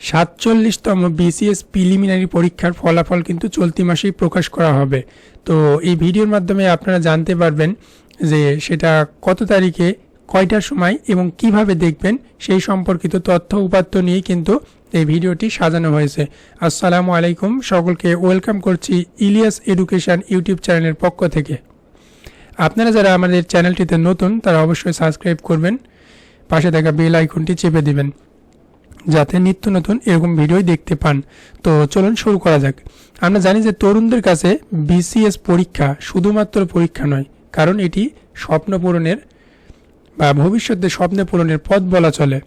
সাতচল্লিশতম BCS preliminary পরীক্ষার ফলাফল কিন্তু চলতি মাসেই প্রকাশ করা হবে। তো এই ভিডিওর মাধ্যমে আপনারা জানতে পারবেন যে সেটা কত তারিখে, কয়টার সময় এবং কীভাবে দেখবেন সেই সম্পর্কিত তথ্য উপাত্ত নিয়ে কিন্তু এই ভিডিওটি সাজানো হয়েছে। আসসালামু আলাইকুম, সকলকে ওয়েলকাম করছি ইলিয়াস এডুকেশন ইউটিউব চ্যানেলের পক্ষ থেকে। আপনারা যারা আমাদের চ্যানেলটিতে নতুন, তারা অবশ্যই সাবস্ক্রাইব করবেন, পাশে থাকা বেল আইকনটি চেপে দিবেন। যাতে নিত্য নতুন এরকম ভিডিও দেখতে পান। তো চলুন শুরু করা যাক। আমরা জানি যে তরুণদের কাছে বিসিএস পরীক্ষা শুধুমাত্র পরীক্ষা নয়, কারণ এটি স্বপ্ন পূরণের বা ভবিষ্যতে স্বপ্ন পূরণের পথ বলা চলে।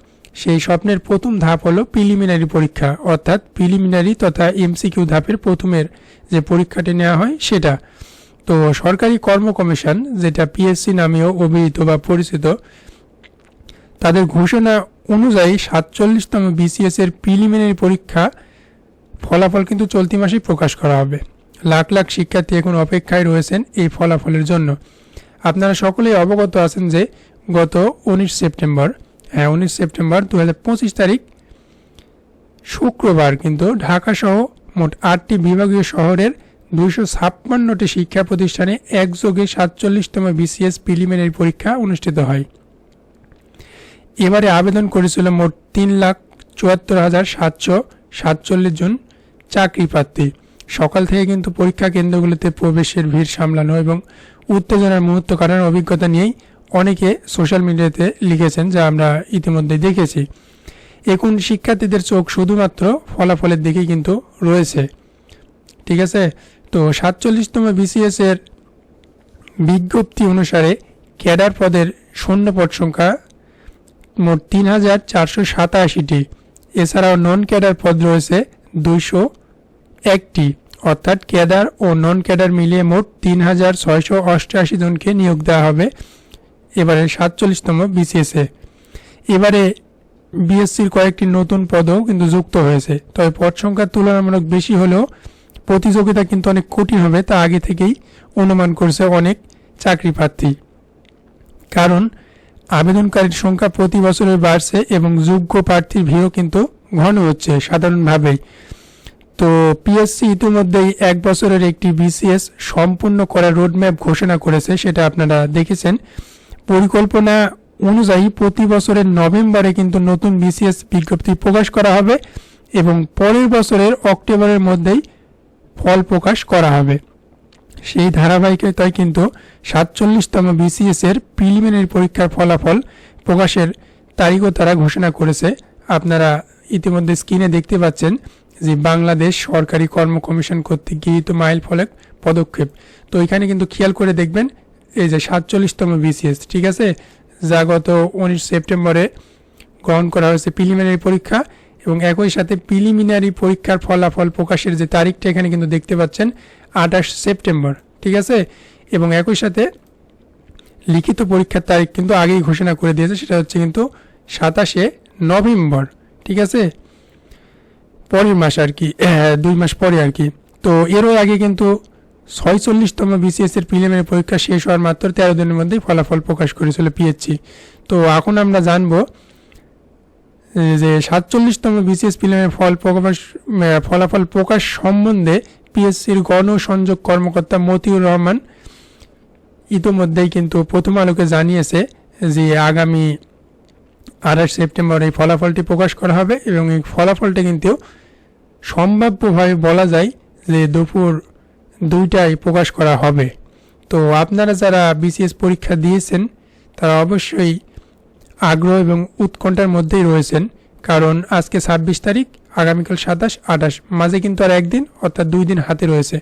সেই স্বপ্নের প্রথম ধাপ হলো প্রিলিমিনারি পরীক্ষা, অর্থাৎ প্রিলিমিনারি তথা এমসিকিউ ধাপের প্রথমের যে পরীক্ষাটি নেওয়া হয় সেটা। তো সরকারি কর্ম কমিশন, যেটা পিএসসি নামেও অভিহিত বা পরিচিত, তাদের ঘোষণা অনুযায়ী সাতচল্লিশতম বিসিএস এর প্রিলিমিনারি পরীক্ষা ফলাফল কিন্তু চলতি মাসেই প্রকাশ করা হবে। লাখ লাখ শিক্ষার্থী এখন অপেক্ষায় রয়েছেন এই ফলাফলের জন্য। আপনারা সকলেই অবগত আছেন যে গত উনিশ সেপ্টেম্বর হ্যাঁ উনিশ সেপ্টেম্বর দু হাজার পঁচিশ তারিখ শুক্রবার কিন্তু ঢাকাসহ মোট আটটি বিভাগীয় শহরের দুইশো ছাপ্পান্নটি শিক্ষা প্রতিষ্ঠানে একযোগে সাতচল্লিশতম বিসিএস প্রিলিমিনারি পরীক্ষা অনুষ্ঠিত হয়। এবারে আবেদন করেছিল মোট তিন লাখ চুয়াত্তর হাজার সাতশো সাতচল্লিশ জন চাকরি প্রার্থী। সকাল থেকে কিন্তু পরীক্ষা কেন্দ্রগুলোতে প্রবেশের ভিড় সামলানো এবং উত্তেজনার মুহূর্ত কাটানোর অভিজ্ঞতা নিয়েই অনেকে সোশ্যাল মিডিয়াতে লিখেছেন যা আমরা ইতিমধ্যে দেখেছি। এখন শিক্ষার্থীদের চোখ শুধুমাত্র ফলাফলের দিকেই কিন্তু রয়েছে। ঠিক আছে? তো সাতচল্লিশতম বিসিএস এর বিজ্ঞপ্তি অনুসারে ক্যাডার পদের শূন্য পদ সংখ্যা মোট তিন হাজার চারশো সাতাশিটি। এছাড়াও নন ক্যাডার পদ রয়েছে দুইশো একটি। অর্থাৎ ক্যাডার ও নন ক্যাডার মিলিয়ে মোট তিন হাজার ছয়শো অষ্টআশি জনকে নিয়োগ দেওয়া হবে। এবারে সাতচল্লিশতম বিসিএসে এবারে বিএসসির কয়েকটি নতুন পদও কিন্তু যুক্ত হয়েছে। তবে পদ সংখ্যা তুলনামূলক বেশি হলেও প্রতিযোগিতা কিন্তু অনেক কঠিন হবে তা আগে থেকেই অনুমান করছে অনেক চাকরি প্রার্থী। কারণ আবেদনকারীর সংখ্যা প্রতি বছরে বাড়ছে এবং যোগ্য প্রার্থীর ভিড়ও কিন্তু ঘন হচ্ছে সাধারণভাবেই। তো পিএসসি ইতিমধ্যেই এক বছরের একটি বিসিএস সম্পূর্ণ করার রোডম্যাপ ঘোষণা করেছে, সেটা আপনারা দেখেছেন। পরিকল্পনা অনুযায়ী প্রতি বছরের নভেম্বরে কিন্তু নতুন বিসিএস বিজ্ঞপ্তি প্রকাশ করা হবে এবং পরের বছরের অক্টোবরের মধ্যেই ফল প্রকাশ করা হবে। সেই ধারাবাহিকতায় কিন্তু সাতচল্লিশতম বিসিএস এর প্রিলিমিনারি পরীক্ষার ফলাফল প্রকাশের তারিখও তারা ঘোষণা করেছে। আপনারা ইতিমধ্যে স্ক্রিনে দেখতে পাচ্ছেন যে বাংলাদেশ সরকারি কর্ম কমিশন কর্তৃক গৃহীত মাইল ফলক পদক্ষেপ। তো এখানে কিন্তু খেয়াল করে দেখবেন এই যে সাতচল্লিশতম বিসিএস, ঠিক আছে? যা গত উনিশ সেপ্টেম্বরে গ্রহণ করা হয়েছে প্রিলিমিনারি পরীক্ষা। এবং একই সাথে প্রিলিমিনারি পরীক্ষার ফলাফল প্রকাশের যে তারিখটা এখানে কিন্তু দেখতে পাচ্ছেন, আঠাশ সেপ্টেম্বর, ঠিক আছে? এবং একই সাথে লিখিত পরীক্ষার তারিখ কিন্তু আগেই ঘোষণা করে দিয়েছে, সেটা হচ্ছে কিন্তু সাতাশে নভেম্বর, ঠিক আছে? পরের মাস আর কি দুই মাস পরে আর কি। তো এরও আগে কিন্তু ছয়চল্লিশতম বিসিএস এর প্রিলিমিনারি পরীক্ষা শেষ হওয়ার মাত্র তেরো দিনের মধ্যেই ফলাফল প্রকাশ করেছিল পিএইচসি তো এখন আমরা জানব যে সাতচল্লিশতম বিসিএস প্রিলিমিনারি ফল প্রকাশ ফলাফল প্রকাশ সম্বন্ধে পিএসসির গণসংযোগ কর্মকর্তা মতিউর রহমান ইতোমধ্যেই কিন্তু প্রথম আলোকে জানিয়েছে যে আগামী আঠাশ সেপ্টেম্বর এই ফলাফলটি প্রকাশ করা হবে এবং এই ফলাফলটি কিন্তু সম্ভাব্যভাবে বলা যায় যে দুপুর দুইটায় প্রকাশ করা হবে। তো আপনারা যারা বিসিএস পরীক্ষা দিয়েছেন, তারা অবশ্যই আগ্রহ এবং উৎকণ্ঠার মধ্যেই রয়েছেন, কারণ আজকে ছাব্বিশ তারিখ, আগামীকাল সাতাশ, আঠাশ। মাঝে কিন্তু আর একদিন, অর্থাৎ দুই দিন হাতে রয়েছে।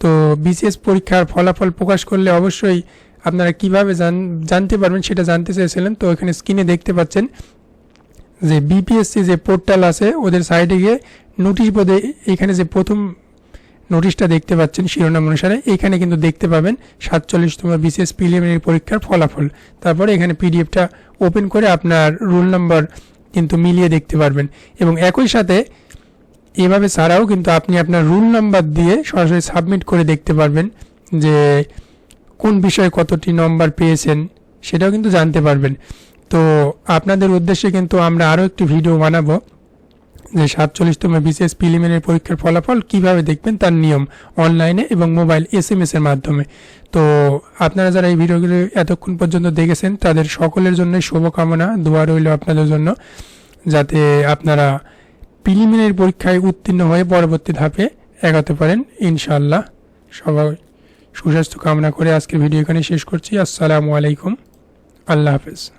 তো বিসিএস পরীক্ষার ফলাফল প্রকাশ করলে অবশ্যই আপনারা কীভাবে জান- জানতে পারবেন সেটা জানতে চেয়েছিলেন। তো এখানে স্ক্রিনে দেখতে পাচ্ছেন যে বিপিএসসি যে পোর্টাল আছে, ওদের সাইডে গিয়ে নোটিশ বোধে এখানে যে প্রথম নোটিশটা দেখতে পাচ্ছেন শিরোনাম অনুসারে। এখানে কিন্তু দেখতে পাবেন সাতচল্লিশ সাতচল্লিশতম বিসিএস প্রিলিমিনারি পরীক্ষার ফলাফল। তারপরে এখানে পিডিএফটা ওপেন করে আপনার রোল নাম্বার কিন্তু মিলিয়ে দেখতে পারবেন। এবং একই সাথে এভাবে ছাড়াও কিন্তু আপনি আপনার রুল নাম্বার দিয়ে সরাসরি সাবমিট করে দেখতে পারবেন যে কোন বিষয়ে কতটি নম্বর পেয়েছেন, সেটাও কিন্তু জানতে পারবেন। তো আপনাদের উদ্দেশ্যে কিন্তু আমরা আরও একটি ভিডিও বানাবো। যে সাতচল্লিশতম বিসিএস প্রিলিমিনারি পরীক্ষার ফলাফল কীভাবে দেখবেন তার নিয়ম অনলাইনে এবং মোবাইল এস এম এর মাধ্যমে। তো আপনারা যারা এই ভিডিওগুলো এতক্ষণ পর্যন্ত দেখেছেন, তাদের সকলের জন্য শুভকামনা, দোয়া রইল আপনাদের জন্য, যাতে আপনারা প্রিলিমিনারি পরীক্ষায় উত্তীর্ণ হয়ে পরবর্তী ধাপে এগাতে পারেন। ইনশাল্লাহ সবাই সুস্বাস্থ্য কামনা করে আজকের ভিডিও এখানে শেষ করছি। আসসালামু আলাইকুম। আল্লাহ হাফেজ।